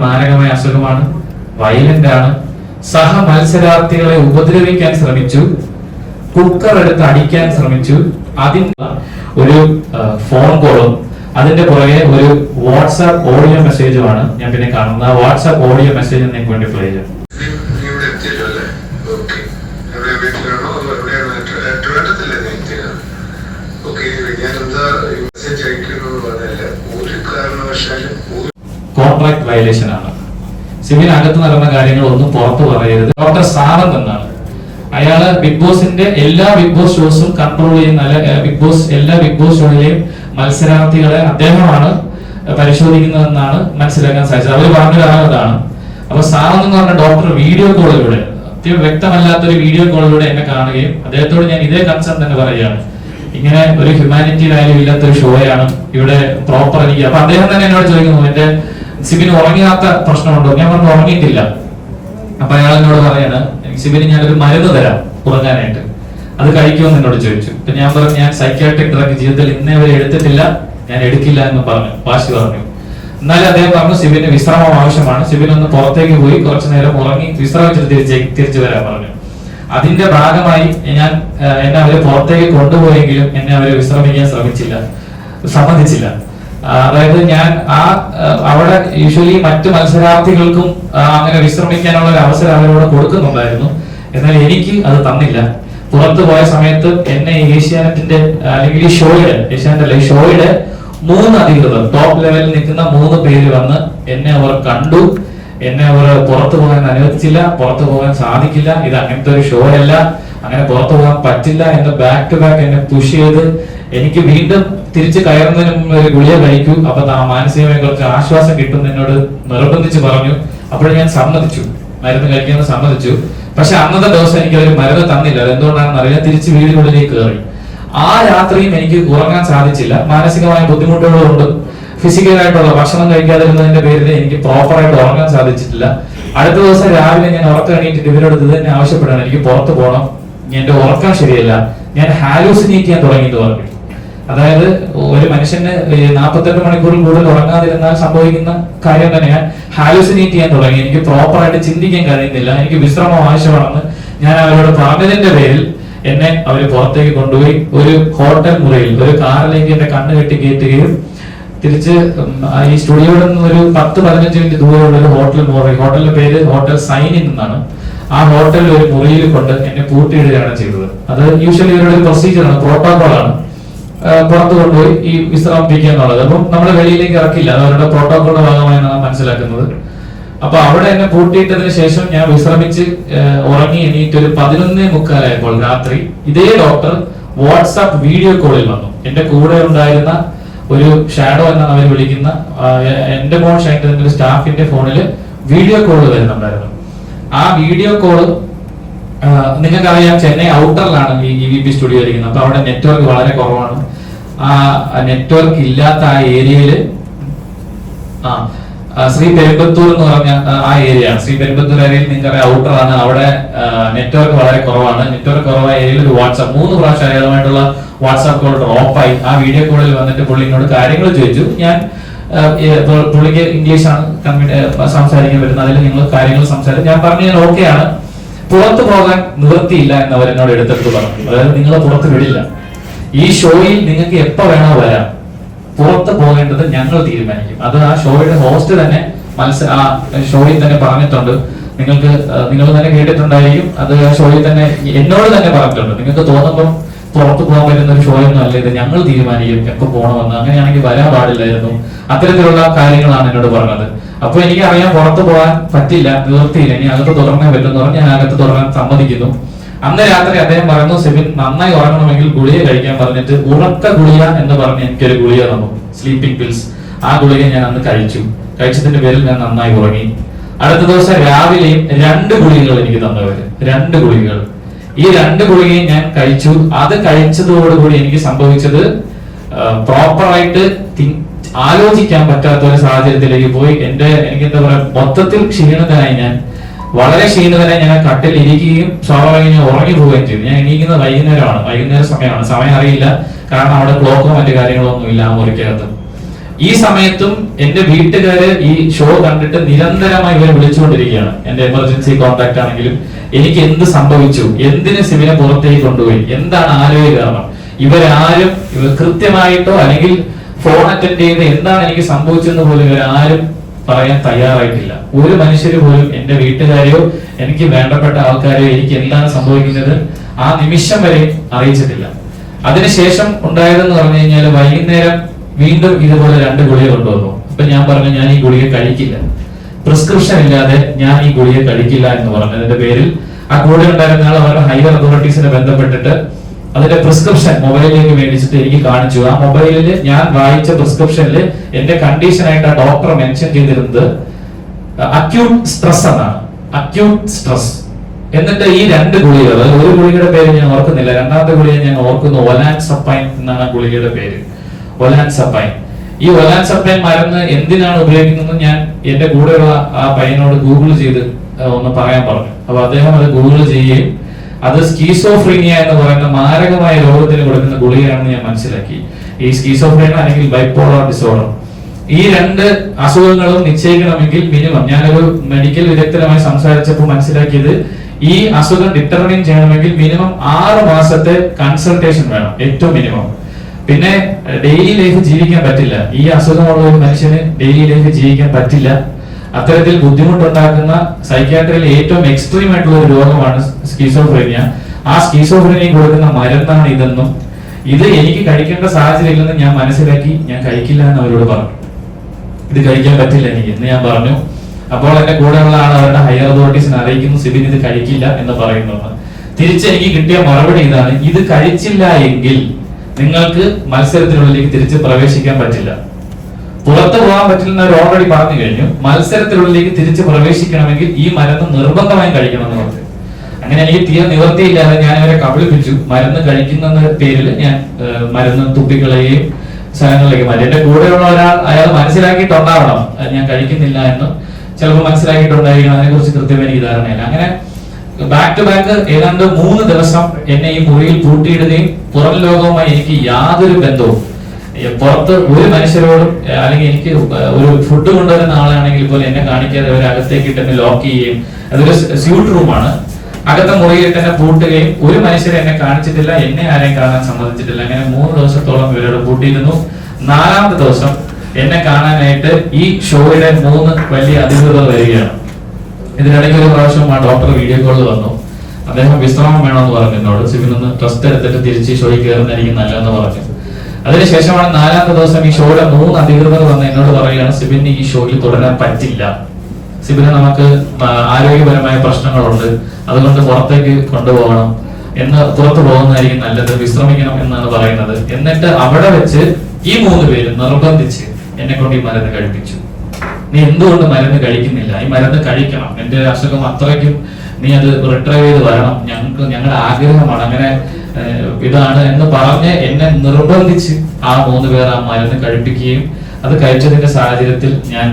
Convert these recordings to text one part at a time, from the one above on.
മാരകമായ അസുഖമാണ്. വയലന്റ് ആണ്. സഹ മത്സരാർത്ഥികളെ ഉപദ്രവിക്കാൻ ശ്രമിച്ചു. കുക്കർ എടുത്ത് അടിക്കാൻ ശ്രമിച്ചു. അതിന്റെ ഒരു ഫോൺ കോളും അതിന്റെ പുറകെ ഒരു വാട്സാപ്പ് ഓഡിയോ മെസ്സേജുമാണ് ഞാൻ പിന്നെ കാണുന്നത്. വാട്സാപ്പ് ഓഡിയോ മെസ്സേജ് നിങ്ങൾക്ക് വേണ്ടി പ്ലേ ചെയ്യാം നീ ഇവിടെ എത്തിയല്ലോ അല്ലേ ഓക്കെ എവിടെ വീട്ടിലാണോ അതോ എവിടെയാണ് ട്രി- ട്രിവാൻഡ്രത്തല്ലേ നീ എത്തിയത് ഓക്കെ ഞാൻ എന്താ മെസ്സേജ് അയക്കണമെന്ന് പറഞ്ഞാൽ ഒരു കാരണവശാലും ഒരു കോൺട്രാക്ട് വയലേഷൻ ആണ് സിവിൽ അകത്ത് നടന്ന കാര്യങ്ങൾ ഒന്നും പുറത്തു പറയരുത്. ഡോക്ടർ സാറന്ത് എന്നാണ് അയാൾ ബിഗ് ബോസിന്റെ എല്ലാ ബിഗ് ബോസ് ഷോസും കൺട്രോൾ ചെയ്യുന്ന ബിഗ് ബോസ് എല്ലാ ബിഗ് ബോസ് ഷോയിലെയും മത്സരാർത്ഥികളെ അദ്ദേഹമാണ് പരിശോധിക്കുന്നതെന്നാണ് മനസ്സിലാക്കാൻ സാധിച്ചത്. അവർ പറഞ്ഞ ഒരാളതാണ് അപ്പൊ എന്ന് പറഞ്ഞ ഡോക്ടർ വീഡിയോ കോളിലൂടെ അത്യം വ്യക്തമല്ലാത്തൊരു വീഡിയോ കോളിലൂടെ എന്നെ കാണുകയും അദ്ദേഹത്തോട് ഞാൻ ഇതേ കൺസേൺ തന്നെ പറയുകയാണ്. ഇങ്ങനെ ഒരു ഹ്യൂമാനിറ്റി വാല്യൂ ഇല്ലാത്ത ഒരു ഷോയാണ് ഇവിടെ പ്രോപ്പർ എനിക്ക്. അപ്പൊ അദ്ദേഹം തന്നെ എന്നോട് ചോദിക്കുന്നു എന്റെ സിബിന് ഉറങ്ങാത്ത പ്രശ്നമുണ്ടോ? ഞാൻ പറഞ്ഞു ഉറങ്ങിയിട്ടില്ല. അപ്പൊ അയാൾ എന്നോട് പറയാണ് "എനിക്ക് സിബിന് ഞാനൊരു മരുന്ന് തരാം ഉറങ്ങാനായിട്ട്. അത് കഴിക്കുമെന്ന് എന്നോട് ചോദിച്ചു. അപ്പൊ ഞാൻ പറഞ്ഞു ഞാൻ സൈക്യാട്രിക് ഡ്രഗ് ജീവിതത്തിൽ ഇന്നേ വരെ എടുത്തിട്ടില്ല ഞാൻ എടുക്കില്ല എന്ന് പറഞ്ഞു. വാശി പറഞ്ഞു. എന്നാലും അദ്ദേഹം പറഞ്ഞു സിബിന് വിശ്രമം ആവശ്യമാണ്. സിബിൻ ഒന്ന് പുറത്തേക്ക് പോയി കുറച്ചു നേരം ഉറങ്ങി വിശ്രമിച്ചിട്ട് തിരിച്ച് തിരിച്ചു വരാൻ പറഞ്ഞു. അതിന്റെ ഭാഗമായി ഞാൻ എന്നെ അവരെ പുറത്തേക്ക് കൊണ്ടുപോയെങ്കിലും എന്നെ അവരെ വിശ്രമിക്കാൻ ശ്രമിച്ചില്ല സമ്മതിച്ചില്ല. അതായത് ഞാൻ ആ അവിടെ യൂഷ്വലി മറ്റു മത്സരാർത്ഥികൾക്കും അങ്ങനെ വിശ്രമിക്കാനുള്ള ഒരു അവസരം അവരോട് കൊടുക്കുന്നുണ്ടായിരുന്നു. എന്നാൽ എനിക്ക് അത് തന്നില്ല. പുറത്തു പോയ സമയത്ത് എന്നെ ഏഷ്യാനെറ്റിന്റെ അല്ലെങ്കിൽ ഈ ഷോയുടെ ഏഷ്യാനെറ്റ് അല്ല ഷോയുടെ മൂന്ന് അധികൃതർ ടോപ്പ് ലെവലിൽ നിൽക്കുന്ന മൂന്ന് പേര് വന്ന് എന്നെ അവർ കണ്ടു. എന്നെ അവർ പുറത്തു പോകാൻ അനുവദിച്ചില്ല പുറത്തു പോകാൻ സാധിക്കില്ല. ഇത് അങ്ങനത്തെ ഒരു ഷോ അല്ല അങ്ങനെ പുറത്തു പോകാൻ പറ്റില്ല എന്ന് ബാക്ക് ടു ബാക്ക് എന്നെ പുഷ് ചെയ്ത് എനിക്ക് വീണ്ടും തിരിച്ച് കയറുന്നതിന് മുമ്പ് ഒരു ഗുളിക കഴിക്കൂ. അപ്പൊ ആ മാനസികമായി കുറച്ച് ആശ്വാസം കിട്ടും എന്നോട് നിർബന്ധിച്ച് പറഞ്ഞു. അപ്പോൾ ഞാൻ സമ്മതിച്ചു. മരുന്ന് കഴിക്കാൻ സമ്മതിച്ചു. പക്ഷെ അന്നത്തെ ദിവസം എനിക്ക് അവർ മരുന്ന് തന്നില്ല. അതെന്തുകൊണ്ടാണെന്ന് അറിയാം തിരിച്ച് വീടിനുള്ളിലേക്ക് കയറി. ആ രാത്രിയും എനിക്ക് ഉറങ്ങാൻ സാധിച്ചില്ല. മാനസികമായ ബുദ്ധിമുട്ടുകളുണ്ട് ഫിസിക്കലായിട്ടുള്ള ഭക്ഷണം കഴിക്കാതിരുന്നതിന്റെ പേരിൽ എനിക്ക് പ്രോപ്പറായിട്ട് ഉറങ്ങാൻ സാധിച്ചിട്ടില്ല. അടുത്ത ദിവസം രാവിലെ ഞാൻ ഉറക്കം എണീറ്റിട്ട് ഇവരോട് ഇത് തന്നെ ആവശ്യപ്പെടാണ്. എനിക്ക് പുറത്തു പോകണം എന്റെ ഉറക്കം ശരിയല്ല. ഞാൻ ഹാലൂസിനേറ്റ് ചെയ്യാൻ തുടങ്ങി എന്ന് പറഞ്ഞു. അതായത് ഒരു മനുഷ്യന് നാൽപ്പത്തെട്ട് മണിക്കൂറിൽ കൂടുതൽ ഉറങ്ങാതിരുന്നാൽ സംഭവിക്കുന്ന കാര്യം തന്നെയാണ് ഹാലുസിനേറ്റ് ചെയ്യാൻ തുടങ്ങി. എനിക്ക് പ്രോപ്പറായിട്ട് ചിന്തിക്കാൻ കഴിയുന്നില്ല. എനിക്ക് വിശ്രമം ആവശ്യമാണെന്ന് ഞാൻ അവരോട് പറഞ്ഞതിന്റെ പേരിൽ എന്നെ അവർ പുറത്തേക്ക് കൊണ്ടുപോയി ഒരു ഹോട്ടൽ മുറിയിൽ ഒരു കാറിലേക്ക് എന്റെ കണ്ണ് കെട്ടി കയറ്റുകയും തിരിച്ച് ഈ സ്റ്റുഡിയോയിൽ നിന്ന് ഒരു പത്ത് പതിനഞ്ച് മിനിറ്റ് ദൂരെയുള്ള ഒരു ഹോട്ടൽ മുറി ഹോട്ടലിന്റെ പേര് ഹോട്ടൽ സൈനിൻ എന്നാണ്. ആ ഹോട്ടലിൽ ഒരു മുറിയിൽ കൊണ്ട് എന്നെ പൂട്ടിയിടുകയാണ് ചെയ്തത്. അത് യൂഷ്വലി ഇവരുടെ ആണ് പ്രൊസീജിയറാണ് പ്രോട്ടോകോളാണ്. പുറത്ത് കൊണ്ടുപോയി ഈ വിശ്രമിപ്പിക്കുക എന്നുള്ളത്. അപ്പം നമ്മൾ വെളിയിലേക്ക് ഇറക്കില്ല. അവരുടെ പ്രോട്ടോകോളിന്റെ ഭാഗമായാണ് മനസ്സിലാക്കുന്നത്. അപ്പൊ അവിടെ എന്നെ പൂട്ടിയിട്ടതിന് ശേഷം ഞാൻ വിശ്രമിച്ച് ഉറങ്ങി എണീറ്റ് ഒരു പതിനൊന്നേ മുക്കാലായപ്പോൾ രാത്രി ഇതേ ഡോക്ടർ വാട്സാപ്പ് വീഡിയോ കോളിൽ വന്നു. എന്റെ കൂടെ ഉണ്ടായിരുന്ന ഒരു ഷാഡോ എന്നാണ് അവർ വിളിക്കുന്ന എന്റെ ഫോൺ ഷൈന്റെ സ്റ്റാഫിന്റെ ഫോണിൽ വീഡിയോ കോൾ വരുന്നുണ്ടായിരുന്നു. ആ വീഡിയോ കോൾ നിങ്ങൾക്കറിയാം ചെന്നൈ ഔട്ടറിലാണ് ഈ ഇ വി പി സ്റ്റുഡിയോ ഇരിക്കുന്നത്. അപ്പൊ അവിടെ നെറ്റ്വർക്ക് വളരെ കുറവാണ്. ആ നെറ്റ്വർക്ക് ഇല്ലാത്ത ആ ഏരിയയിൽ ആ ശ്രീ പെരുമ്പത്തൂർ എന്ന് പറഞ്ഞ ആ, ഏരിയ ശ്രീ പെരുമ്പത്തൂർ ഏരിയയിൽ നിങ്ങളുടെ ഔട്ടറാണ്. അവിടെ നെറ്റ്വർക്ക് വളരെ കുറവാണ്. നെറ്റ്വർക്ക് കുറവായ ഏരിയയിൽ ഒരു വാട്സാപ്പ് മൂന്ന് പ്രാവശ്യം അയാളുമായിട്ടുള്ള വാട്സാപ്പ് കോൾ ഡ്രോപ്പായി ആ വീഡിയോ കോളിൽ വന്നിട്ട് പുള്ളി എന്നോട് കാര്യങ്ങൾ ചോദിച്ചു. ഞാൻ പുള്ളിക്ക് ഇംഗ്ലീഷാണ് സംസാരിക്കാൻ പറ്റുന്നത്. അതിൽ നിങ്ങൾ കാര്യങ്ങൾ സംസാരിച്ചു. ഞാൻ പറഞ്ഞു ഞാൻ ഓക്കെയാണ് പുറത്തു പോകാൻ നിവൃത്തിയില്ല എന്ന് അവർ എന്നോട് എടുത്തെടുത്ത് പറഞ്ഞു. അതായത് നിങ്ങളെ പുറത്ത് വിടില്ല. ഈ ഷോയിൽ നിങ്ങൾക്ക് എപ്പോ വേണോ വരാം. പുറത്ത് പോകേണ്ടത് ഞങ്ങൾ തീരുമാനിക്കും. അത് ആ ഷോയുടെ ഹോസ്റ്റ് തന്നെ മത്സ ആ ഷോയിൽ തന്നെ പറഞ്ഞിട്ടുണ്ട്. നിങ്ങൾക്ക് നിങ്ങൾ തന്നെ കേട്ടിട്ടുണ്ടായിരിക്കും. അത് ആ ഷോയിൽ തന്നെ എന്നോട് തന്നെ പറഞ്ഞിട്ടുണ്ട്. നിങ്ങൾക്ക് തോന്നുമ്പോൾ പുറത്ത് പോകാൻ പറ്റുന്ന ഒരു ഷോ ഒന്നും അല്ല. ഇത് ഞങ്ങൾ തീരുമാനിക്കും. എപ്പോ പോകണമെന്ന്. അങ്ങനെയാണെങ്കിൽ വരാൻ പാടില്ലായിരുന്നു. അത്തരത്തിലുള്ള കാര്യങ്ങളാണ് എന്നോട് പറഞ്ഞത്. അപ്പൊ എനിക്ക് അറിയാൻ പുറത്ത് പോകാൻ പറ്റില്ല നിവൃത്തിയില്ല. ഇനി അകത്ത് തുടങ്ങാൻ പറ്റുമെന്ന് പറഞ്ഞ് ഞാൻ അകത്ത് തുടങ്ങാൻ സമ്മതിക്കുന്നു. അന്ന് രാത്രി അദ്ദേഹം പറഞ്ഞു സെബിൻ നന്നായി ഉറങ്ങണമെങ്കിൽ ഗുളിക കഴിക്കാൻ പറഞ്ഞിട്ട് ഉറക്ക ഗുളിക എന്ന് പറഞ്ഞ് എനിക്കൊരു ഗുളിക തന്നു സ്ലീപ്പിംഗ് പിൽസ് ആ ഗുളിക ഞാൻ അന്ന് കഴിച്ചു. കഴിച്ചതിന്റെ പേരിൽ ഞാൻ നന്നായി ഉറങ്ങി. അടുത്ത ദിവസം രാവിലെയും രണ്ട് ഗുളികകൾ എനിക്ക് തന്നവര് രണ്ട് ഗുളികകൾ. ഈ രണ്ട് ഗുളികയും ഞാൻ കഴിച്ചു. അത് കഴിച്ചതോടുകൂടി എനിക്ക് സംഭവിച്ചത് പ്രോപ്പറായിട്ട് ആലോചിക്കാൻ പറ്റാത്ത ഒരു സാഹചര്യത്തിലേക്ക് പോയി. എന്റെ എനിക്ക് എന്താ പറയാ മൊത്തത്തിൽ ക്ഷീണിതനായി ഞാൻ വളരെ ക്ഷീണിതനായി ഞാൻ കട്ടിൽ ഇരിക്കുകയും സ്വാഭാവികം ഞാൻ ഉറങ്ങി പോവുകയും ചെയ്തു. ഞാൻ എണീക്കുന്നത് വൈകുന്നേരമാണ്. വൈകുന്നേര സമയമാണ്. സമയം അറിയില്ല. കാരണം അവിടെ ക്ലോക്കോ മറ്റു കാര്യങ്ങളോ ഒന്നും ഇല്ല മുറിക്കകത്ത്. ഈ സമയത്തും എന്റെ വീട്ടുകാര് ഈ ഷോ കണ്ടിട്ട് നിരന്തരമായി ഇവരെ വിളിച്ചുകൊണ്ടിരിക്കുകയാണ്. എന്റെ എമർജൻസി കോൺടാക്ട് ആണെങ്കിലും എനിക്ക് എന്ത് സംഭവിച്ചു? എന്തിന് സിവിനെ പുറത്തേക്ക് കൊണ്ടുപോയി? എന്താണ് ആരോഗ്യ കാരണം ഇവരാരും കൃത്യമായിട്ടോ അല്ലെങ്കിൽ ഫോൺ അറ്റൻഡ് ചെയ്ത് എന്താണ് എനിക്ക് സംഭവിച്ചെന്ന് പോലും ആരും പറയാൻ തയ്യാറായിട്ടില്ല. ഒരു മനുഷ്യര് പോലും എന്റെ വീട്ടുകാരെയോ എനിക്ക് വേണ്ടപ്പെട്ട ആൾക്കാരെയോ എനിക്ക് എന്താണ് സംഭവിക്കുന്നത് ആ നിമിഷം വരെ അറിയിച്ചിട്ടില്ല. അതിനുശേഷം ഉണ്ടായതെന്ന് പറഞ്ഞു കഴിഞ്ഞാൽ വൈകുന്നേരം വീണ്ടും ഇതുപോലെ രണ്ട് ഗുളിക കൊണ്ടുവന്നു. അപ്പൊ ഞാൻ പറഞ്ഞു ഞാൻ ഈ ഗുളിക കഴിക്കില്ല. പ്രിസ്ക്രിപ്ഷൻ ഇല്ലാതെ ഞാൻ ഈ ഗുളിക കഴിക്കില്ല എന്ന് പറഞ്ഞതിന്റെ പേരിൽ ആ കൂടെ ഉണ്ടായിരുന്ന ആൾ അവരുടെ ഹയർ അതോറിറ്റീസിനെ ബന്ധപ്പെട്ടിട്ട് അതിന്റെ പ്രിസ്ക്രിപ്ഷൻ മൊബൈലിലേക്ക് മേടിച്ചിട്ട് എനിക്ക് കാണിച്ചു. ആ മൊബൈലിൽ ഞാൻ വായിച്ച പ്രിസ്ക്രിപ്ഷനിൽ എന്റെ കണ്ടീഷൻ ആയിട്ട് ആ ഡോക്ടർ മെൻഷൻ ചെയ്തിരുന്നത് അക്യൂട്ട് സ്ട്രെസ് എന്നാണ്. അക്യൂട്ട് സ്ട്രെസ് എന്നിട്ട് ഈ രണ്ട് ഗുളികകൾ ഒരു ഗുളികയുടെ പേര് ഞാൻ ഓർക്കുന്നില്ല. രണ്ടാമത്തെ ഗുളിക ഞാൻ ഓർക്കുന്നു ഒലാൻ സപ്പൈൻ എന്നാണ് ആ ഗുളികയുടെ പേര്. ഒലാൻ സപ്പൈൻ ഈ ഒലാൻ സപ്പൈൻ മരുന്ന് എന്തിനാണ് ഉപയോഗിക്കുന്നത് ഞാൻ എന്റെ കൂടെയുള്ള ആ പയ്യനോട് ഗൂഗിൾ ചെയ്ത് ഒന്ന് പറയാൻ പറഞ്ഞു. അപ്പൊ അദ്ദേഹം അത് ഗൂഗിൾ ചെയ്യുകയും അത് സ്കീസോഫ്രീനിയ എന്ന് പറയുന്ന മാരകമായ രോഗത്തിന് കൊടുക്കുന്ന ഗുളികയാണെന്ന് ഞാൻ മനസ്സിലാക്കി. ഈ സ്കീസോഫ്രീനിയ അല്ലെങ്കിൽ ബൈപ്പോളർ ഡിസോർഡർ. ഈ രണ്ട് അസുഖങ്ങളും നിശ്ചയിക്കണമെങ്കിൽ മിനിമം. ഞാനൊരു മെഡിക്കൽ വിദഗ്ധരുമായി സംസാരിച്ചപ്പോൾ മനസ്സിലാക്കിയത് ഈ അസുഖം ഡിറ്റർമിൻ ചെയ്യണമെങ്കിൽ മിനിമം ആറ് മാസത്തെ കൺസൾട്ടേഷൻ വേണം ഏറ്റവും മിനിമം. പിന്നെ ഡെയിലി ലൈഫ് ജീവിക്കാൻ പറ്റില്ല. ഈ അസുഖമുള്ള ഒരു മനുഷ്യന് ഡെയിലി ലൈഫ് ജീവിക്കാൻ പറ്റില്ല. അത്തരത്തിൽ ബുദ്ധിമുട്ടുണ്ടാക്കുന്ന സൈക്യാട്രിയിൽ ഏറ്റവും എക്സ്ട്രീം ആയിട്ടുള്ള ഒരു രോഗമാണ് സ്കീസോഫ്രീനിയ ആ സ്കീസോഫ്രീനിയ കൊടുക്കുന്ന മരുന്നാണ് ഇതെന്നും ഇത് എനിക്ക് കഴിക്കേണ്ട സാഹചര്യം ഇല്ലെന്ന് ഞാൻ മനസ്സിലാക്കി ഞാൻ കഴിക്കില്ല എന്ന് അവരോട് പറഞ്ഞു. ഇത് കഴിക്കാൻ പറ്റില്ല എനിക്ക് എന്ന് ഞാൻ പറഞ്ഞു. അപ്പോൾ എന്റെ കൂടെയുള്ള ആൾ അവരുടെ ഹയർ അതോറിറ്റീസിനെ അറിയിക്കുന്നു സിബിൻ ഇത് കഴിക്കില്ല എന്ന് പറയുന്നുണ്ട്. തിരിച്ച് എനിക്ക് കിട്ടിയ മറുപടി ഇതാണ് ഇത് കഴിച്ചില്ല എങ്കിൽ നിങ്ങൾക്ക് മത്സരത്തിനുള്ളിലേക്ക് തിരിച്ച് പ്രവേശിക്കാൻ പറ്റില്ല. പുറത്തു പോകാൻ പറ്റില്ലെന്ന് ഓൾറെഡി പറഞ്ഞു കഴിഞ്ഞു. മത്സരത്തിനുള്ളിലേക്ക് തിരിച്ച് പ്രവേശിക്കണമെങ്കിൽ ഈ മരുന്ന് നിർബന്ധമായും കഴിക്കണം എന്ന് പറഞ്ഞു. അങ്ങനെ എനിക്ക് തീരെ നിവർത്തിയില്ലാതെ ഞാൻ അവരെ കബളിപ്പിച്ചു. മരുന്ന് കഴിക്കുന്ന പേരിൽ ഞാൻ മരുന്ന് തുപ്പികളെയും സ്ഥലങ്ങളിലേക്ക് മാറ്റി എന്റെ കൂടെയുള്ള ഒരാൾ അയാൾ മനസ്സിലാക്കിയിട്ടുണ്ടാവണം ഞാൻ കഴിക്കുന്നില്ല എന്ന്. ചിലപ്പോൾ മനസ്സിലാക്കിയിട്ടുണ്ടായിരിക്കണം. അതിനെ കുറിച്ച് കൃത്യമായി എനിക്ക് ധാരണയില്ല. അങ്ങനെ ബാക്ക് ടു ബാക്ക് ഏതാണ്ട് മൂന്ന് ദിവസം എന്നെ ഈ മുറിയിൽ പൂട്ടിയിടുകയും പുറം ലോകവുമായി എനിക്ക് യാതൊരു ബന്ധവും പുറത്ത് ഒരു മനുഷ്യരോടും അല്ലെങ്കിൽ എനിക്ക് ഒരു ഫുഡ് കൊണ്ടുവരുന്ന ആളാണെങ്കിൽ പോലും എന്നെ കാണിക്കാതെ അവർ അകത്തേക്ക് ഇട്ട് എന്നെ ലോക്ക് ചെയ്യുകയും അതൊരു സ്യൂട്ട് റൂമാണ് അകത്തെ മുറിയിൽ തന്നെ പൂട്ടുകയും ഒരു മനുഷ്യരെ എന്നെ കാണിച്ചിട്ടില്ല എന്നെ ആരെയും കാണാൻ സമ്മതിച്ചിട്ടില്ല. അങ്ങനെ മൂന്ന് ദിവസത്തോളം ഇവരോട് പൂട്ടിയിരുന്നു. നാലാമത്തെ ദിവസം എന്നെ കാണാനായിട്ട് ഈ ഷോയുടെ മൂന്ന് വലിയ അധികൃതർ വരികയാണ്. ഇതിനിടയ്ക്ക് ഒരു പ്രാവശ്യം ആ ഡോക്ടർ വീഡിയോ കോളിൽ വന്നു. അദ്ദേഹം വിശ്രമം വേണമെന്ന് പറഞ്ഞു. എന്നോട് സിവിൽ നിന്ന് ട്രസ്റ്റ് എടുത്തിട്ട് തിരിച്ച് ഷോയിൽ കയറുന്നതായിരിക്കും നല്ലതെന്ന് പറഞ്ഞു. അതിനുശേഷമാണ് നാലാമത്തെ ദിവസം ഈ ഷോയുടെ മൂന്ന് അധികൃതർ വന്ന് എന്നോട് പറയുകയാണ് സിബിന് ഈ ഷോയിൽ തുടരാൻ പറ്റില്ല. സിബിന് നമുക്ക് ആരോഗ്യപരമായ പ്രശ്നങ്ങളുണ്ട്. അതുകൊണ്ട് പുറത്തേക്ക് കൊണ്ടുപോകണം. എന്ന് പുറത്തു പോകുന്നതായിരിക്കും നല്ലത്. വിശ്രമിക്കണം എന്നാണ് പറയുന്നത്. എന്നിട്ട് അവിടെ വെച്ച് ഈ മൂന്ന് പേര് നിർബന്ധിച്ച് എന്നെ കൊണ്ട് ഈ മരുന്ന് കഴിപ്പിച്ചു. നീ എന്തുകൊണ്ട് മരുന്ന് കഴിക്കുന്നില്ല? ഈ മരുന്ന് കഴിക്കണം. എന്റെ അസുഖം അത്രയ്ക്കും നീ അത് റിട്രൈവ് ചെയ്ത് വരണം. ഞങ്ങൾക്ക് ഞങ്ങളുടെ ആഗ്രഹമാണ്. അങ്ങനെ ഇതാണ് എന്ന് പറഞ്ഞ് എന്നെ നിർബന്ധിച്ച് ആ മൂന്ന് പേർ ആ മരുന്ന് കഴിപ്പിക്കുകയും അത് കഴിച്ചതിന്റെ സാഹചര്യത്തിൽ ഞാൻ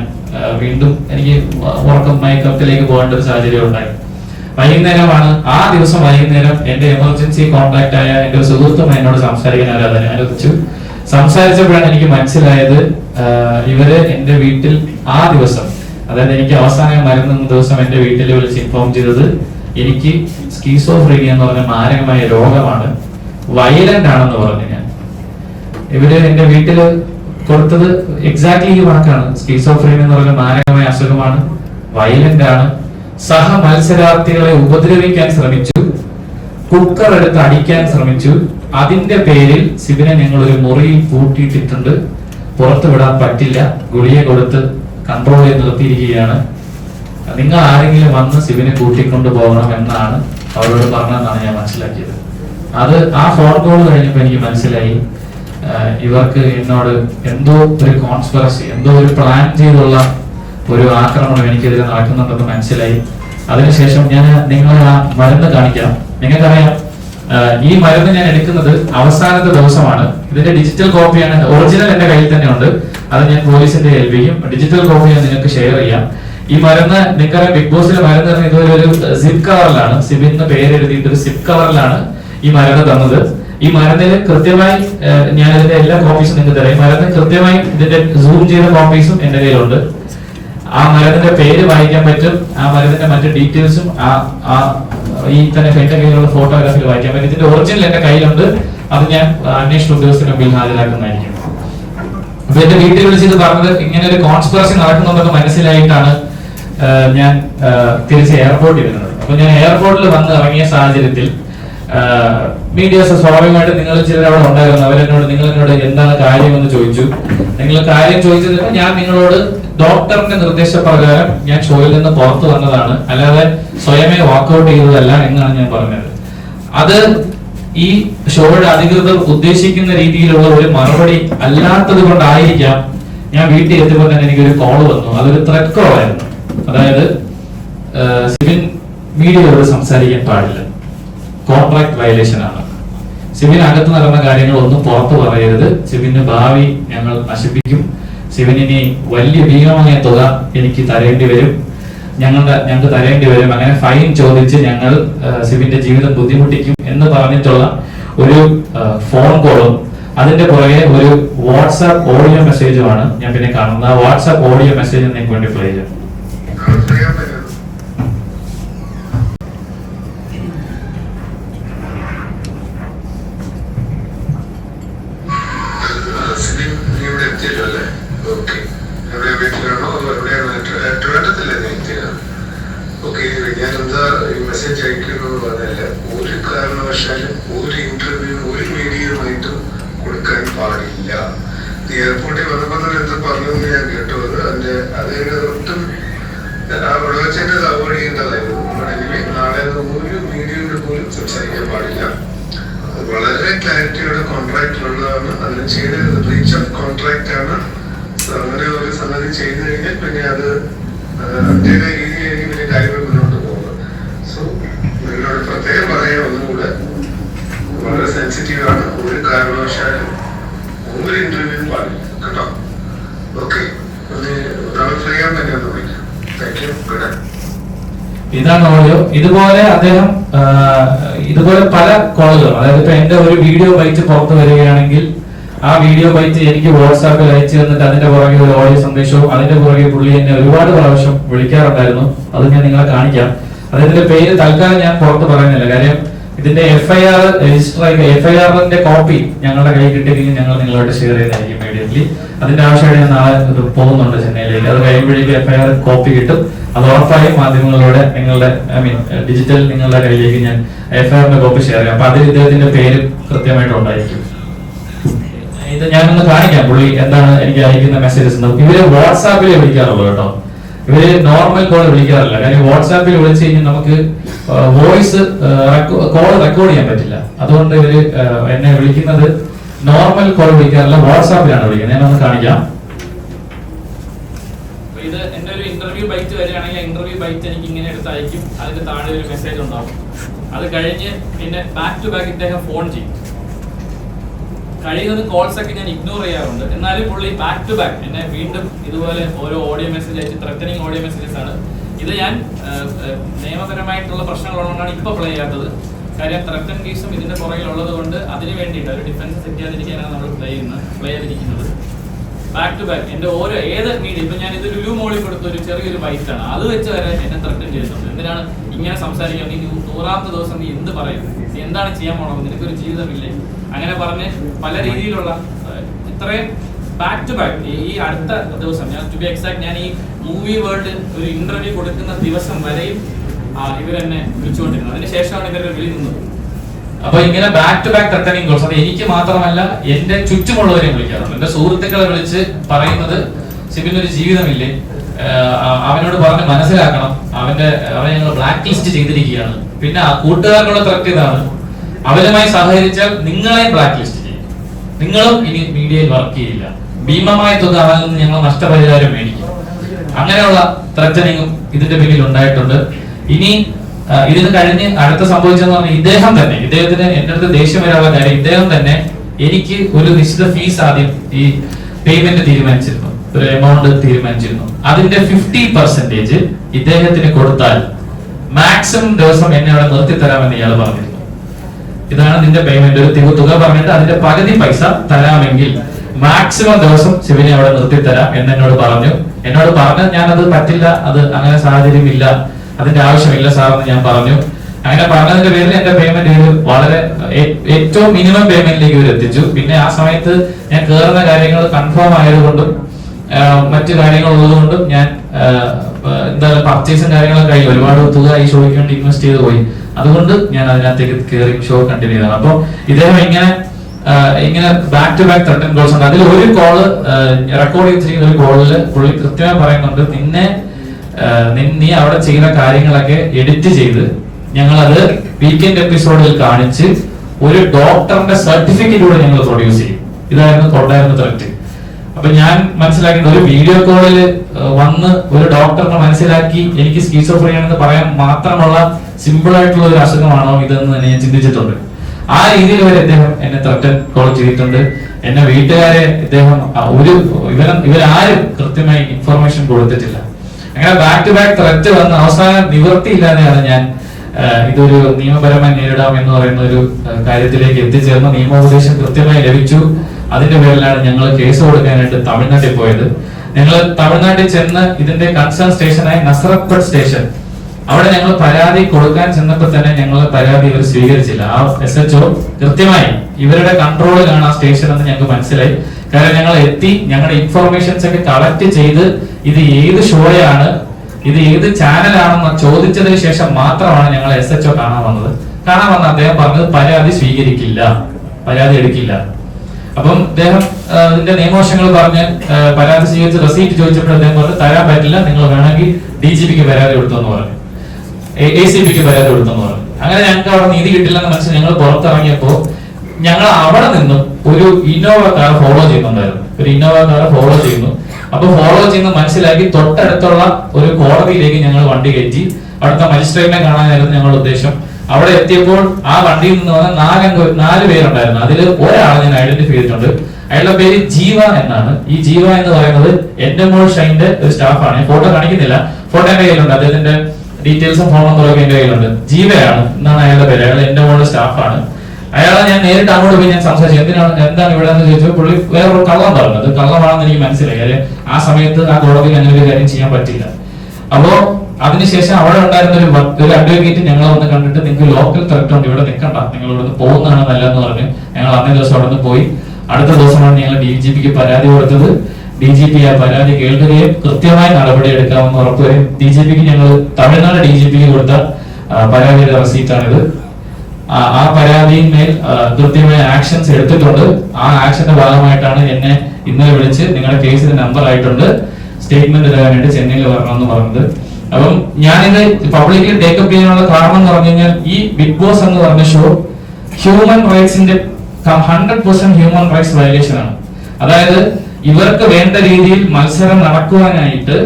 വീണ്ടും എനിക്ക് ഉറക്കം മയക്കത്തിലേക്ക് പോകേണ്ട ഒരു സാഹചര്യം ഉണ്ടായി. വൈകുന്നേരമാണ് ആ ദിവസം വൈകുന്നേരം എന്റെ എമർജൻസി കോൺടാക്ട് ആയ എന്റെ ഒരു സുഹൃത്തും എന്നോട് സംസാരിക്കാൻ അവർ അതിനെ അനുവദിച്ചു സംസാരിച്ചപ്പോഴാണ് എനിക്ക് മനസ്സിലായത് ഇവർ എന്റെ വീട്ടിൽ ആ ദിവസം അതായത് എനിക്ക് അവസാനം മരുന്ന് ദിവസം എന്റെ വീട്ടിൽ വിളിച്ച് ഇൻഫോം ചെയ്തത് എനിക്ക് സ്കീസോഫ്രീനിയ എന്ന് പറഞ്ഞ മാരകമായ രോഗമാണ്. വയലന്റ് ആണെന്ന് പറഞ്ഞു ഞാൻ. ഇവർ എന്റെ വീട്ടിൽ കൊടുത്തത് എക്സാക്ട്ലി ഈ വാക്കാണ് സ്കീസോഫ്രീനിയ എന്ന് പറഞ്ഞ മാരകമായ അസുഖമാണ്. വയലന്റ് ആണ്. സഹ മത്സരാർത്ഥികളെ ഉപദ്രവിക്കാൻ ശ്രമിച്ചു. കുക്കർ എടുത്ത് അടിക്കാൻ ശ്രമിച്ചു. അതിന്റെ പേരിൽ സിബിനെ ഞങ്ങൾ ഒരു മുറിയിൽ പൂട്ടിയിട്ടിട്ടുണ്ട്. പുറത്തുവിടാൻ പറ്റില്ല. ഗുളിയെ കൊടുത്ത് കൺട്രോൾ ചെയ്ത് നിർത്തിയിരിക്കുകയാണ്. നിങ്ങൾ ആരെങ്കിലും വന്ന് ശിവനെ കൂട്ടിക്കൊണ്ടു പോകണം എന്നാണ് അവരോട് പറഞ്ഞതെന്നാണ് ഞാൻ മനസ്സിലാക്കിയത്. അത് ആ ഫോൺ കോൾ കഴിഞ്ഞപ്പോൾ എനിക്ക് മനസ്സിലായി. ഇവർക്ക് എന്നോട് എന്തോ ഒരു കോൺസ്പെറസി എന്തോ ഒരു പ്ലാൻ ചെയ്തുള്ള ഒരു ആക്രമണം എനിക്കെതിരെ നടക്കുന്നുണ്ടെന്ന് മനസ്സിലായി. അതിനുശേഷം ഞാൻ നിങ്ങളെ ആ മരുന്ന് കാണിക്കാം. നിങ്ങൾക്കറിയാം ഈ മരുന്ന് ഞാൻ എടുക്കുന്നത് അവസാനത്തെ ദിവസമാണ്. ഇതിന്റെ ഡിജിറ്റൽ കോപ്പിയാണ് ഒറിജിനൽ എന്റെ കയ്യിൽ തന്നെ ഉണ്ട്. അത് ഞാൻ പോലീസിന്റെ ഏൽപ്പിക്കും. ഡിജിറ്റൽ കോപ്പി ഞാൻ നിങ്ങൾക്ക് ഷെയർ ചെയ്യാം. ഈ മരുന്ന് നിങ്ങൾക്കറിയാം ബിഗ് ബോസിലെ മരുന്ന് പറഞ്ഞ ഇതുപോലെ ഒരു സിപ്പ് കവറിലാണ് സിബിന്ന് പേര് എഴുതിയിട്ട് ഒരു സിപ്പ് കവറിലാണ് ഈ മരുന്ന് തന്നത്. ഈ മരുന്നിൽ കൃത്യമായി ഞാൻ ഇതിന്റെ എല്ലാ കോപ്പീസും നിങ്ങൾക്ക് തരാം. മരുന്ന് കൃത്യമായി ഇതിന്റെ സൂം ചെയ്ത കോപ്പീസും എന്റെ കയ്യിലുണ്ട്. ആ മരുന്നിന്റെ പേര് വായിക്കാൻ പറ്റും. ആ മരുന്നിന്റെ മറ്റു ഡീറ്റെയിൽസും ആ ആ ഈ തന്നെ എന്റെ കയ്യിലുള്ള ഫോട്ടോഗ്രാഫിൽ വായിക്കാൻ പറ്റും. ഇതിന്റെ ഒറിജിനൽ എന്റെ കയ്യിലുണ്ട്. അത് ഞാൻ അന്വേഷണ ഉദ്യോഗസ്ഥന് മുമ്പിൽ ഹാജരാക്കുന്നതായിരിക്കും. അപ്പൊ എന്റെ വീട്ടിൽ വിളിച്ചിട്ട് പറഞ്ഞത് ഇങ്ങനെ ഒരു കോൺസ്പിറസി നടക്കുന്നുണ്ടെന്ന് മനസ്സിലായിട്ടാണ് ഞാൻ തിരിച്ച് എയർപോർട്ടിൽ വരുന്നത്. അപ്പൊ ഞാൻ എയർപോർട്ടിൽ വന്ന് ഇറങ്ങിയ സാഹചര്യത്തിൽ മീഡിയസ് സ്വാഭാവികമായിട്ട് നിങ്ങൾ ചിലർ അവിടെ ഉണ്ടായിരുന്നു. അവരെന്നോട് നിങ്ങൾ എന്നോട് എന്താണ് കാര്യം എന്ന് ചോദിച്ചു. നിങ്ങൾ കാര്യം ചോദിച്ചതിന് ഞാൻ നിങ്ങളോട് ഡോക്ടറിന്റെ നിർദ്ദേശപ്രകാരം ഞാൻ ഷോയിൽ നിന്ന് പുറത്തു വന്നതാണ്. അല്ലാതെ സ്വയമേ വാക്കൗട്ട് ചെയ്തതല്ല എന്നാണ് ഞാൻ പറഞ്ഞത്. അത് ഈ ഷോയുടെ അധികൃതർ ഉദ്ദേശിക്കുന്ന രീതിയിലുള്ള ഒരു മറുപടി അല്ലാത്തത് കൊണ്ടായിരിക്കാം ഞാൻ വീട്ടിൽ എത്തിയപ്പോൾ തന്നെ എനിക്കൊരു കോൾ വന്നു. അതൊരു ത്രെഡ് കോൾ ആയിരുന്നു. അതായത് സിവിൻ മീഡിയയോട് സംസാരിക്കാൻ പാടില്ല. കോൺട്രാക്ട് വയലേഷൻ ആണ്. സിവിൻ അകത്ത് നടന്ന കാര്യങ്ങൾ ഒന്നും പുറത്തു പറയരുത്. സിവിന് ഭാവി ഞങ്ങൾ നശിപ്പിക്കും. സിവിനിനി വലിയ ഭീകരമായ തുക എനിക്ക് തരേണ്ടി വരും. ഞങ്ങളുടെ ഞങ്ങൾക്ക് തരേണ്ടി വരും. അങ്ങനെ ഫൈൻ ചോദിച്ച് ഞങ്ങൾ സിവിന്റെ ജീവിതം ബുദ്ധിമുട്ടിക്കും എന്ന് പറഞ്ഞിട്ടുള്ള ഒരു ഫോൺ കോളും അതിന്റെ പുറകെ ഒരു വാട്സാപ്പ് ഓഡിയോ മെസ്സേജുമാണ് ഞാൻ പിന്നെ കാണുന്നത്. വാട്സാപ്പ് ഓഡിയോ മെസ്സേജ് നിങ്ങൾക്ക് വേണ്ടി പ്ലേ ചെയ്യാം. നീ ഇവിടെ എത്തിയല്ലോ അല്ലേ ഓക്കെ എവിടെ വീട്ടിലാണോ എവിടെയാണ് ട്രി- ട്രിവാൻഡ്രത്തല്ലേ ഓക്കെ ഞാൻ എന്താ ഈ മെസ്സേജ് അയക്കുന്നു എന്ന് പറഞ്ഞാൽ ഒരു കാരണവശാലും കോൺട്രാക്ട് ആണ്. അങ്ങനെ ഒരു സംഗതി ചെയ്തു കഴിഞ്ഞാൽ പിന്നെ അത് അതിന്റെ രീതിയിലേക്ക് പിന്നെ കാര്യങ്ങൾ മുന്നോട്ട് പോകുന്നത്. സോ നിങ്ങളോട് പ്രത്യേകം പറയാൻ ഒന്നുകൂടെ. വളരെ സെൻസിറ്റീവ് ആണ്. ഒരു കാരണവശാലും ഒരു ഇന്റർവ്യൂ പാടില്ല. കേട്ടോ? ഓക്കെ ഒരാൾ ഫ്രീ ആകാൻ തന്നെ ഒന്ന് വിളിക്കാം. താങ്ക് യു ഗുഡ് ഇതാണ് ഓഡിയോ ഇതുപോലെ അദ്ദേഹം ഇതുപോലെ പല കോളുകളും അതായത് ഇപ്പൊ എന്റെ ഒരു വീഡിയോ വായിച്ച് പുറത്തു വരികയാണെങ്കിൽ ആ വീഡിയോ ബൈറ്റ് എനിക്ക് വാട്സാപ്പിൽ അയച്ചു തന്നിട്ട് അതിന്റെ പുറകെ ഒരു ഓഡിയോ സന്ദേശവും അതിന്റെ പുറകെ പുള്ളി എന്നെ ഒരുപാട് പ്രാവശ്യം വിളിക്കാറുണ്ടായിരുന്നു. അത് ഞാൻ നിങ്ങളെ കാണിക്കാം. അദ്ദേഹത്തിന്റെ പേര് തൽക്കാലം ഞാൻ പുറത്ത് പറയുന്നില്ല. കാര്യം ഇതിന്റെ എഫ്ഐആർ രജിസ്റ്റർ എഫ്ഐആറിന്റെ കോപ്പി ഞങ്ങളുടെ കയ്യിൽ കിട്ടിയെങ്കിൽ ഞങ്ങൾ നിങ്ങളോട് ഷെയർ ചെയ്തായിരിക്കും ഇമീഡിയറ്റ്ലി അതിന്റെ ആവശ്യമായിട്ട് ഞാൻ നാളെ പോകുന്നുണ്ട് ചെന്നൈയിലേക്ക്. അത് കഴിയുമ്പോഴേക്കും എഫ്ഐആർ കോപ്പി കിട്ടും. അത് ഉറപ്പായും മാധ്യമങ്ങളിലൂടെ നിങ്ങളുടെ ഐ മീൻ ഡിജിറ്റൽ നിങ്ങളുടെ കയ്യിലേക്ക് ഞാൻ എഫ്ഐആറിന്റെ കോപ്പി ഷെയർ ചെയ്യാം. അപ്പൊ അതിൽ ഇദ്ദേഹത്തിന്റെ പേര് കൃത്യമായിട്ട് ഉണ്ടായിരിക്കും. ഇത് ഞാനൊന്ന് കാണിക്കാം. പുള്ളി എന്താണ് എനിക്ക് അയക്കുന്ന മെസ്സേജസ് ഇവർ വാട്സാപ്പിൽ വിളിക്കാറുള്ളൂ കേട്ടോ. ഇവർ നോർമൽ കോൾ വിളിക്കാറില്ല. കാര്യം വാട്സാപ്പിൽ വിളിച്ചു കഴിഞ്ഞാൽ നമുക്ക് വോയിസ് കോൾ റെക്കോർഡ് ചെയ്യാൻ പറ്റില്ല. അതുകൊണ്ട് ഇവർ എന്നെ വിളിക്കുന്നത് നോർമൽ കോൾ വിളിക്കാറില്ല. വാട്സാപ്പിലാണ് വിളിക്കുന്നത്. ഞാനൊന്ന് കാണിക്കാം. ഇത് എന്റെ ഒരു ഇന്റർവ്യൂ ബൈറ്റ് വരികയാണെങ്കിൽ ഇന്റർവ്യൂ ബൈറ്റ് എനിക്ക് ഇങ്ങനെ എടുത്ത് അയക്കും. അതിന്റെ താഴെ ഒരു മെസ്സേജ് ഉണ്ടാവും. അത് കഴിഞ്ഞ് പിന്നെ ബാക്ക് ടു ബാക്ക് ഇദ്ദേഹം ഫോൺ ചെയ്യും. കഴിയുന്നത് കോൾസ് ഒക്കെ ഞാൻ ഇഗ്നോർ ചെയ്യാറുണ്ട്. എന്നാലും പുള്ളി ബാക്ക് ടു ബാക്ക് എന്നെ വീണ്ടും ഇതുപോലെ ഓരോ ഓഡിയോ മെസ്സേജ് അയച്ച് ത്രട്ടനിങ് ഓഡിയോ മെസ്സേജസ് ആണ്. ഇത് ഞാൻ നിയമപരമായിട്ടുള്ള പ്രശ്നങ്ങളുള്ളതുകൊണ്ടാണ് ഇപ്പോൾ പ്ലേ ചെയ്യാത്തത്. കാര്യം ത്രട്ടൻ കേസും ഇതിന്റെ പുറകിലുള്ളത് കൊണ്ട് അതിന് വേണ്ടിയിട്ട് ഒരു ഡിഫൻസ് സെറ്റ് നമ്മൾ പ്ലേ ചെയ്യുന്നത് പ്ലേ ചെയ്തിരിക്കുന്നത്. ബാക്ക് ടു ബാക്ക് എന്റെ ഓരോ ഏത് മീഡിയ ഇപ്പൊ ഞാൻ ഇത് ലുലു മോളിൽ കൊടുത്ത ഒരു ചെറിയൊരു ബൈറ്റാണ് അത് വെച്ച് വരെ എന്നെ ത്രട്ടൻ ചെയ്യുന്നുണ്ട്. എന്തിനാണ് ഇങ്ങനെ സംസാരിക്കാൻ നീ നൂറാമത്തെ ദിവസം നീ എന്ത് പറയും? എന്താണ് ചെയ്യാൻ പോണത്? നിനക്കൊരു ജീവിതമില്ലേ? അങ്ങനെ പറഞ്ഞ് പല രീതിയിലുള്ള ഇത്രയും ബാക്ക് ടു ബാക്ക് ഈ അടുത്ത ദിവസം ഞാൻ ടു ബി എക്സാക്ട് ഞാൻ ഈ മൂവി വേൾഡ് ഒരു ഇന്റർവ്യൂ കൊടുക്കുന്ന ദിവസം വരെയും ഇവരെന്നെ വിളിച്ചുകൊണ്ടിരുന്നു. അതിനുശേഷമാണ് ഇവരുടെ വിളി നിന്നത്. അപ്പൊ ഇങ്ങനെ back to back threatening calls അത് എനിക്ക് മാത്രമല്ല എന്റെ ചുറ്റുമുള്ളവരെ വിളിക്കാറുണ്ട്. എന്റെ സുഹൃത്തുക്കളെ വിളിച്ച് പറയുന്നത് സിബിന് ഒരു ജീവിതമില്ലേ? അവനോട് പറഞ്ഞ് മനസ്സിലാക്കണം. അവന്റെ അവനെ ഞങ്ങൾ ബ്ലാക്ക് ലിസ്റ്റ് ചെയ്തിരിക്കുകയാണ്. പിന്നെ ആ കൂട്ടുകാരനുള്ള ത്രക്ക് ഇതാണ്. അവരുമായി സഹകരിച്ചാൽ നിങ്ങളെ ബ്ലാക്ക് ലിസ്റ്റ് ചെയ്യും. നിങ്ങളും ഇനി മീഡിയയിൽ വർക്ക് ചെയ്യില്ല. ഭീമമായ തുക അവനിൽ നിന്ന് ഞങ്ങൾ നഷ്ടപരിഹാരം മേടിക്കും. അങ്ങനെയുള്ള ത്രറ്റനിങ്ങും ഇതിന്റെ പിന്നിൽ ഉണ്ടായിട്ടുണ്ട്. ഇനി ഇതിന് കഴിഞ്ഞ് അടുത്ത സംഭവിച്ചെന്ന് പറഞ്ഞാൽ ഇദ്ദേഹം തന്നെ. ഇദ്ദേഹത്തിന് എന്റെ അടുത്ത് ദേഷ്യം വരാനുള്ള കാര്യം ഇദ്ദേഹം തന്നെ എനിക്ക് ഒരു നിശ്ചിത ഫീസ് ആദ്യം ഈ പേയ്മെന്റ് തീരുമാനിച്ചിരുന്നു. ഒരു എമൗണ്ട് തീരുമാനിച്ചിരുന്നു. അതിന്റെ ഫിഫ്റ്റി പെർസെന്റേജ് ഇദ്ദേഹത്തിന് കൊടുത്താൽ മാക്സിമം ദിവസം എന്നെ അവിടെ നിർത്തി തരാമെന്ന് ഇയാൾ പറഞ്ഞിരുന്നു. ഇതാണ് നിന്റെ പേയ്മെന്റ് ഒരു തിക തുക പറഞ്ഞിട്ട് അതിന്റെ പകുതി പൈസ തരാമെങ്കിൽ മാക്സിമം ദിവസം ശിവനെ അവിടെ നിർത്തി തരാം എന്ന് എന്നോട് പറഞ്ഞു. എന്നോട് പറഞ്ഞു ഞാൻ അത് പറ്റില്ല അത് അങ്ങനെ സാഹചര്യം ഇല്ല അതിന്റെ ആവശ്യമില്ല സാർ എന്ന് ഞാൻ പറഞ്ഞു. അങ്ങനെ പറഞ്ഞതിന്റെ പേരിൽ എന്റെ പേയ്മെന്റ് വളരെ ഏറ്റവും മിനിമം പേയ്മെന്റിലേക്ക് ഇവർ എത്തിച്ചു. പിന്നെ ആ സമയത്ത് ഞാൻ കയറുന്ന കാര്യങ്ങൾ കൺഫേം ആയതുകൊണ്ടും മറ്റു കാര്യങ്ങൾ ഉള്ളതുകൊണ്ടും ഞാൻ എന്താ പർച്ചേസും കാര്യങ്ങളൊക്കെ കഴിഞ്ഞു ഒരുപാട് തുക ഈ ഷോയ്ക്ക് വേണ്ടി ഇൻവെസ്റ്റ് ചെയ്ത് പോയി. അതുകൊണ്ട് ഞാൻ അതിനകത്തേക്ക് കയറി ഷോ കണ്ടിന്യൂ ചെയ്തതാണ്. അപ്പോൾ ഇദ്ദേഹം ഇങ്ങനെ ഇങ്ങനെ back to back thirteen calls ഉണ്ട്. അതിൽ ഒരു കോൾ റെക്കോർഡ് ചെയ്യുന്ന ഒരു കോളിൽ പുള്ളി കൃത്യമായി പറയുന്നുണ്ട് നിന്നെ നീ അവിടെ ചെയ്യുന്ന കാര്യങ്ങളൊക്കെ എഡിറ്റ് ചെയ്ത് ഞങ്ങളത് വീക്കെൻഡ് എപ്പിസോഡിൽ കാണിച്ച് ഒരു ഡോക്ടറിന്റെ സർട്ടിഫിക്കറ്റ് കൂടെ ഞങ്ങൾ പ്രൊഡ്യൂസ് ചെയ്യും. ഇതായിരുന്നു കൊണ്ടായിരുന്നു ത്രെറ്റ് അപ്പൊ ഞാൻ മനസ്സിലാക്കിയത് ഒരു വീഡിയോ കോളിൽ വന്ന് ഒരു ഡോക്ടറിനെ മനസ്സിലാക്കി എനിക്ക് സ്കീസോഫ്രിയാണെന്ന് പറയാൻ മാത്രമുള്ള സിമ്പിൾ ആയിട്ടുള്ള ഒരു അസുഖമാണോ ഇതെന്ന് തന്നെ ഞാൻ ചിന്തിച്ചിട്ടുണ്ട്. ആ രീതിയിൽ വരെ അദ്ദേഹം എന്നെ ത്രട്ടൻ കോൾ ചെയ്തിട്ടുണ്ട്. എന്നെ വീട്ടുകാരെ അദ്ദേഹം ഒരു ഇവര ഇവരാരും കൃത്യമായി ഇൻഫർമേഷൻ കൊടുത്തിട്ടില്ല. അങ്ങനെ ബാക്ക് ടു ബാക്ക് ത്രറ്റ് വന്ന് അവസാനം നിവൃത്തിയില്ലാതെയാണ് ഞാൻ ഇതൊരു നിയമപരമായി നേരിടാം എന്ന് പറയുന്ന ഒരു കാര്യത്തിലേക്ക് എത്തിച്ചേർന്ന് നിയമോപദേശം കൃത്യമായി ലഭിച്ചു. അതിന്റെ പേരിലാണ് ഞങ്ങൾ കേസ് കൊടുക്കാനായിട്ട് തമിഴ്നാട്ടിൽ പോയത്. ഞങ്ങൾ തമിഴ്നാട്ടിൽ ചെന്ന് ഇതിന്റെ കൺസേൺ സ്റ്റേഷനായ നസറത്പട്ട് സ്റ്റേഷൻ. അവിടെ ഞങ്ങൾ പരാതി കൊടുക്കാൻ ചെന്നപ്പോൾ തന്നെ ഞങ്ങൾ പരാതി ഇവർ സ്വീകരിച്ചില്ല. ആ എസ് എച്ച് ഒ കൃത്യമായി ഇവരുടെ കൺട്രോളിലാണ് ആ സ്റ്റേഷൻ എന്ന് ഞങ്ങൾക്ക് മനസ്സിലായി. കാരണം ഞങ്ങൾ എത്തി ഞങ്ങളുടെ ഇൻഫർമേഷൻസ് ഒക്കെ കളക്ട് ചെയ്ത് ഇത് ഏത് ഷോയാണ് ഇത് ഏത് ചാനലാണെന്ന് ചോദിച്ചതിന് ശേഷം മാത്രമാണ് ഞങ്ങൾ എസ് എച്ച് ഒ കാണാൻ വന്നത്. കാണാൻ വന്ന അദ്ദേഹം പറഞ്ഞത് പരാതി സ്വീകരിക്കില്ല. പരാതി എടുക്കില്ല. അപ്പം അദ്ദേഹം ഇതിന്റെ നിയമവശങ്ങൾ പറഞ്ഞ് പരാതി സ്വീകരിച്ച് റെസീറ്റ് ചോദിച്ചപ്പോൾ അദ്ദേഹം പറഞ്ഞു തരാൻ പറ്റില്ല നിങ്ങൾ വേണമെങ്കിൽ ഡി ജി പിക്ക് പരാതി കൊടുത്തെന്ന് പറഞ്ഞു. എ സി പിക്ക് പരാതി കൊടുത്തെന്ന് പറഞ്ഞു. അങ്ങനെ ഞങ്ങൾക്ക് അവിടെ നീതി കിട്ടില്ലെന്ന് മനസ്സിൽ ഞങ്ങൾ പുറത്തിറങ്ങിയപ്പോ ഞങ്ങൾ അവിടെ നിന്നും ഒരു ഇന്നോവ കാർ ഫോളോ ചെയ്യുന്നുണ്ടായിരുന്നു. ഒരു ഇന്നോവ കാർ ഫോളോ ചെയ്യുന്നു. അപ്പൊ ഫോളോ ചെയ്യുന്ന മനസ്സിലാക്കി തൊട്ടടുത്തുള്ള ഒരു കോടതിയിലേക്ക് ഞങ്ങൾ വണ്ടി കയറ്റി. അവിടുത്തെ മജിസ്ട്രേറ്റിനെ കാണാനായിരുന്നു ഞങ്ങളുടെ ഉദ്ദേശം. അവിടെ എത്തിയപ്പോൾ ആ വണ്ടിയിൽ നിന്ന് വന്ന നാലംഗ നാല് പേരുണ്ടായിരുന്നു. അതിൽ ഒരാളെ ഞാൻ ഐഡന്റിഫൈ ചെയ്തിട്ടുണ്ട്. അയാളുടെ പേര് ജീവ എന്നാണ്. ഈ ജീവ എന്ന് പറയുന്നത് എന്റെ മോൾ ഷൈന്റെ ഒരു സ്റ്റാഫാണ് ഫോട്ടോ കാണിക്കുന്നില്ല. ഫോട്ടോ എന്റെ കയ്യിലുണ്ട്. അദ്ദേഹത്തിന്റെ ഡീറ്റെയിൽസും ഫോൺ നമ്പറൊക്കെ എന്റെ കയ്യിലുണ്ട്. ജീവയാണ് എന്നാണ് അയാളുടെ പേര്. അയാൾ എന്റെ മോളുടെ സ്റ്റാഫാണ് അയാളെ ഞാൻ നേരിട്ട് അങ്ങോട്ട് പോയി ഞാൻ സംസാരിച്ചു. എന്തിനാണ് എന്താണ് ഇവിടെ എന്ന് ചോദിച്ചപ്പോൾ പുള്ളി വേറൊരു കള്ളം പറഞ്ഞത്. കള്ളമാണെന്ന് എനിക്ക് മനസ്സിലായി. ആ സമയത്ത് ആ കോടതിയിൽ അങ്ങനെ ഒരു കാര്യം ചെയ്യാൻ പറ്റില്ല അപ്പോ അതിനുശേഷം അവിടെ ഉണ്ടായിരുന്ന ഒരു ഒരു അഡ്വക്കേറ്റ് ഞങ്ങളെ വന്ന് കണ്ടിട്ട് നിങ്ങൾക്ക് ലോക്കൽ ത്രെറ്റ് ഉണ്ട് ഇവിടെ നിൽക്കണ്ട. നിങ്ങൾ ഇവിടെ നിന്ന് പോകുന്നതാണ് നല്ലതെന്ന് പറഞ്ഞ് ഞങ്ങൾ അന്നേ ദിവസം അവിടെ നിന്ന് പോയി. അടുത്ത ദിവസമാണ് ഞങ്ങൾ ഡി ജി പിക്ക് പരാതി കൊടുത്തത്. ഡി ജി പി ആ പരാതി കേൾക്കുകയും കൃത്യമായ നടപടി എടുക്കാമെന്ന് ഉറപ്പുവരും. ഡി ജി പിക്ക് ഞങ്ങൾ തമിഴ്നാട് ഡി ജി പിക്ക് കൊടുത്ത പരാതിയുടെ റെസീറ്റാണിത്. ആ പരാതിയിന്മേൽ കൃത്യമായ ആക്ഷൻസ് എടുത്തിട്ടുണ്ട്. ആ ആക്ഷന്റെ ഭാഗമായിട്ടാണ് എന്നെ ഇന്നലെ വിളിച്ച് നിങ്ങളുടെ കേസിന്റെ നമ്പർ ആയിട്ടുണ്ട്. സ്റ്റേറ്റ്മെന്റ് തരാനായിട്ട് ചെന്നൈയിൽ വരണമെന്ന് പറഞ്ഞത്. അപ്പം ഞാനിത് പബ്ലിക്കിൽ ടേക്കപ്പ് ചെയ്യാനുള്ള കാരണം എന്ന് പറഞ്ഞു കഴിഞ്ഞാൽ ഈ ബിഗ് ബോസ് എന്ന് പറഞ്ഞ show human റൈറ്റ്സിന്റെ hundred percent human rights violation ആണ്. അതായത് ഇവർക്ക് വേണ്ട രീതിയിൽ മത്സരം നടക്കുവാനായിട്ട്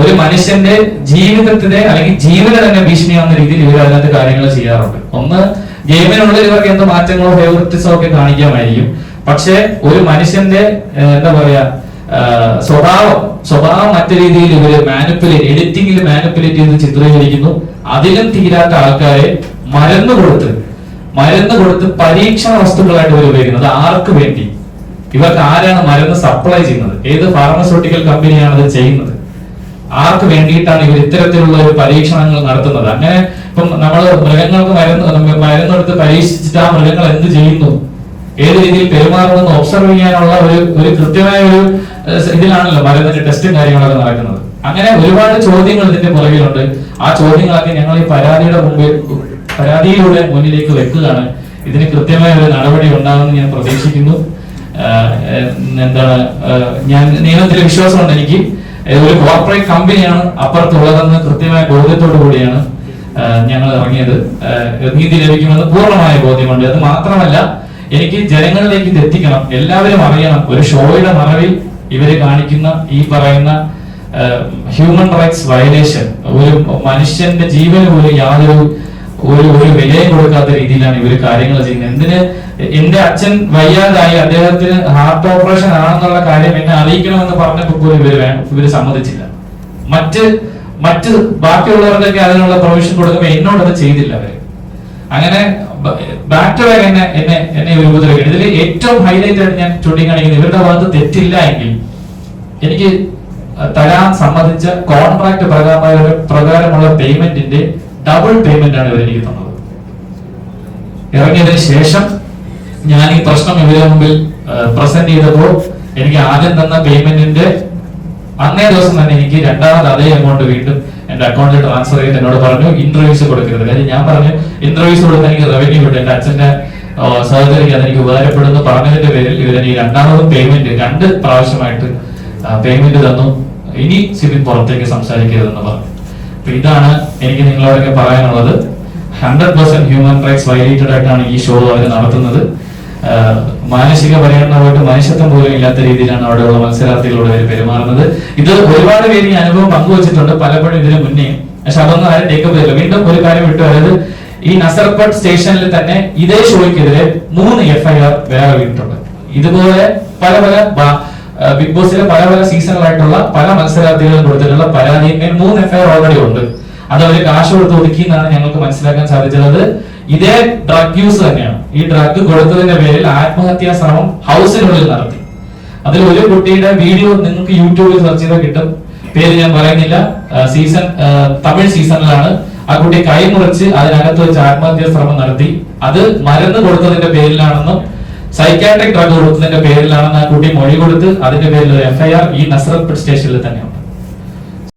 ഒരു മനുഷ്യന്റെ ജീവിതത്തിന്റെ അല്ലെങ്കിൽ ജീവന് തന്നെ ഭീഷണിയാവുന്ന രീതിയിൽ ഇവർ അതിനകത്ത് കാര്യങ്ങൾ ചെയ്യാറുണ്ട്. ഒന്ന് ഗെയിമിനുള്ളിൽ ഇവർക്ക് എന്ത് മാറ്റങ്ങളോ ഫേവറിറ്റിസോ ഒക്കെ കാണിക്കാമായിരിക്കും. പക്ഷെ ഒരു മനുഷ്യന്റെ എന്താ പറയാ സ്വഭാവം സ്വഭാവം മറ്റു രീതിയിൽ ഇവർ മാനിപ്പുലേറ്റ് എഡിറ്റിംഗിൽ മാനിപ്പുലേറ്റ് ചെയ്ത് ചിത്രീകരിക്കുന്നു. അതിലും തീരാത്ത ആൾക്കാരെ മരുന്ന് കൊടുത്ത് മരുന്ന് കൊടുത്ത് പരീക്ഷണ വസ്തുക്കളായിട്ട് ഇവർ ഉപയോഗിക്കുന്നത്. ആർക്ക് വേണ്ടി? ഇവർക്ക് ആരാണ് മരുന്ന് സപ്ലൈ ചെയ്യുന്നത്? ഏത് ഫാർമസ്യൂട്ടിക്കൽ കമ്പനിയാണ് അത് ചെയ്യുന്നത്? ആർക്ക് വേണ്ടിയിട്ടാണ് ഇവർ ഇത്തരത്തിലുള്ള ഒരു പരീക്ഷണങ്ങൾ നടത്തുന്നത്? അങ്ങനെ ഇപ്പം നമ്മൾ മൃഗങ്ങൾക്ക് മരുന്ന് മരുന്നെടുത്ത് പരീക്ഷിച്ചിട്ട് ആ മൃഗങ്ങൾ എന്ത് ചെയ്യുന്നു? ഏത് രീതിയിൽ പെരുമാറുമെന്ന് ഒബ്സർവ് ചെയ്യാനുള്ള ഒരു ഒരു കൃത്യമായ ഒരു ഇതിലാണല്ലോ മരുന്നിന്റെ ടെസ്റ്റും കാര്യങ്ങളൊക്കെ നടക്കുന്നത്. അങ്ങനെ ഒരുപാട് ചോദ്യങ്ങൾ ഇതിന്റെ പുറകിലുണ്ട്. ആ ചോദ്യങ്ങളൊക്കെ ഞങ്ങൾ ഈ പരാതിയുടെ മുമ്പിൽ പരാതിയിലൂടെ മുന്നിലേക്ക് വെക്കുകയാണ്. ഇതിന് കൃത്യമായ ഒരു നടപടി ഉണ്ടാകുമെന്ന് ഞാൻ പ്രതീക്ഷിക്കുന്നു. എന്താണ് ഞാൻ നിയമത്തിൽ വിശ്വാസമുണ്ട് എനിക്ക്. ഒരു കോർപ്പറേറ്റ് കമ്പനിയാണ് അപ്പുറത്തുള്ളതെന്ന് കൃത്യമായ ബോധ്യത്തോടു കൂടിയാണ് ഞങ്ങൾ ഇറങ്ങിയത്. നീതി ലഭിക്കുമെന്ന് പൂർണമായ ബോധ്യമുണ്ട്. അത് മാത്രമല്ല എനിക്ക് ജനങ്ങളിലേക്ക് ഇത് എത്തിക്കണം. എല്ലാവരും അറിയണം. ഒരു ഷോയുടെ മറവിൽ ഇവർ കാണിക്കുന്ന ഈ പറയുന്ന ഹ്യൂമൻ റൈറ്റ്സ് വയലേഷൻ ഒരു മനുഷ്യന്റെ ജീവന് പോലും യാതൊരു ഒരു ഒരു വിലയും കൊടുക്കാത്ത രീതിയിലാണ് ഇവർ കാര്യങ്ങൾ ചെയ്യുന്നത്. എന്തിന് എന്റെ അച്ഛൻ വയ്യാതായി അദ്ദേഹത്തിന് ഹാർട്ട് ഓപ്പറേഷൻ ആണെന്നുള്ള കാര്യം എന്നെ അറിയിക്കണമെന്ന് പറഞ്ഞപ്പോൾ പോലും ഇവർ ഇവർ സമ്മതിച്ചില്ല. മറ്റ് മറ്റ് ബാക്കിയുള്ളവർക്കൊക്കെ അതിനുള്ള പ്രൊവിഷൻ കൊടുക്കുമ്പോൾ എന്നോട് അത് ചെയ്തില്ല അവർ. അങ്ങനെ ബാക്ക് എന്നെ എന്നെ എന്നെ ഒരു ഉപദ്രവിക്കണം ഇതിൽ ഏറ്റവും ഹൈലൈറ്റ് ആയിട്ട് ഞാൻ ചൂണ്ടിക്കാണിക്കുന്നത് ഇവരുടെ ഭാഗത്ത് തെറ്റില്ല എങ്കിൽ എനിക്ക് തരാൻ സമ്മതിച്ച കോൺട്രാക്ട് പ്രകാരമായ പ്രകാരമുള്ള പേയ്മെന്റിന്റെ ഡബിൾ പേയ്മെന്റ് ആണ് ഇവരെനിക്ക് തന്നത്. ഇറങ്ങിയതിന് ശേഷം ഞാൻ ഈ പ്രശ്നം ഇവരുടെ മുമ്പിൽ പ്രസന്റ് ചെയ്തപ്പോൾ എനിക്ക് ആദ്യം തന്ന പേയ്മെന്റിന്റെ അന്നേ ദിവസം തന്നെ എനിക്ക് രണ്ടാമത് അതേ എമൗണ്ട് വീണ്ടും എന്റെ അക്കൗണ്ടിൽ ട്രാൻസ്ഫർ ചെയ്ത് എന്നോട് പറഞ്ഞു ഇന്റർവ്യൂസ് കൊടുക്കരുത്. കാര്യം ഞാൻ പറഞ്ഞു ഇന്റർവ്യൂസ് കൊടുത്ത് എനിക്ക് റവന്യൂ കിട്ടും എന്റെ അച്ഛന്റെ സഹോദരിക്ക് അതെനിക്ക് ഉപകാരപ്പെടുന്നു. പറഞ്ഞതിന്റെ പേരിൽ ഇവരെ രണ്ടാമതും പേയ്മെന്റ് രണ്ട് പ്രാവശ്യമായിട്ട് പേയ്മെന്റ് തന്നു. ഇനി സിബിൻ പുറത്തേക്ക് സംസാരിക്കരുതെന്ന് പറഞ്ഞു. അപ്പൊ ഇതാണ് എനിക്ക് നിങ്ങളോടൊക്കെ പറയാനുള്ളത്. Hundred percent human rights violated ആയിട്ടാണ് ഈ ഷോ അവർ നടത്തുന്നത്. ആഹ് മാനസിക പരിഗണനമായിട്ട് മനുഷ്യത്വം പോലും ഇല്ലാത്ത രീതിയിലാണ് അവിടെയുള്ള മത്സരാർത്ഥികളോട് അവർ പെരുമാറുന്നത്. ഇത് ഒരുപാട് പേര് ഈ അനുഭവം പങ്കുവച്ചിട്ടുണ്ട് പലപ്പോഴും ഇതിന് മുന്നേ. പക്ഷെ അതൊന്നും ആരും ടേക്കപ്പ് ചെയ്തില്ല. വീണ്ടും ഒരു കാര്യം വിട്ടു. അതായത് ഈ നസർപട്ട് സ്റ്റേഷനിൽ തന്നെ ഇതേ ഷോയ്ക്കെതിരെ മൂന്ന് എഫ്ഐആർ വേറെ വീണിട്ടുണ്ട് ഇതുപോലെ പല പല ബിഗ് ബോസിലെ പല പല സീസണുകളായിട്ടുള്ള പല മത്സരാർത്ഥികളും കൊടുത്തിട്ടുള്ള പരാതിന്മേൽ മൂന്ന് എഫ്ഐആർ ഓൾറെഡി ഉണ്ട്. അത് അവർ കാശ് കൊടുത്ത് ഒതുക്കി എന്നാണ് ഞങ്ങൾക്ക് മനസ്സിലാക്കാൻ സാധിച്ചത്. ഇതേ ഡ്രഗ് യൂസ് തന്നെയാണ്. ഈ ഡ്രഗ് കൊടുത്തതിന്റെ പേരിൽ ആത്മഹത്യാ ശ്രമം ഹൗസിനുള്ളിൽ നടത്തി. അതിൽ ഒരു കുട്ടിയുടെ വീഡിയോ നിങ്ങൾക്ക് യൂട്യൂബിൽ സെർച്ച് ചെയ്താൽ കിട്ടും. പേര് ഞാൻ പറയുന്നില്ല. സീസൺ തമിഴ് സീസണിലാണ് ആ കുട്ടി കൈ മുറിച്ച് അതിനകത്ത് വെച്ച് ആത്മഹത്യാ ശ്രമം നടത്തി. അത് മരുന്ന് കൊടുത്തതിന്റെ പേരിലാണെന്നും സൈക്കാട്രിക് ഡ്രഗ് കൊടുത്തതിന്റെ പേരിലാണെന്ന് ആ കുട്ടി മൊഴി കൊടുത്ത് അതിന്റെ പേരിൽ ഒരു എഫ്ഐആർ ഈ നസ്രത്ത് സ്റ്റേഷനിൽ തന്നെയുണ്ട്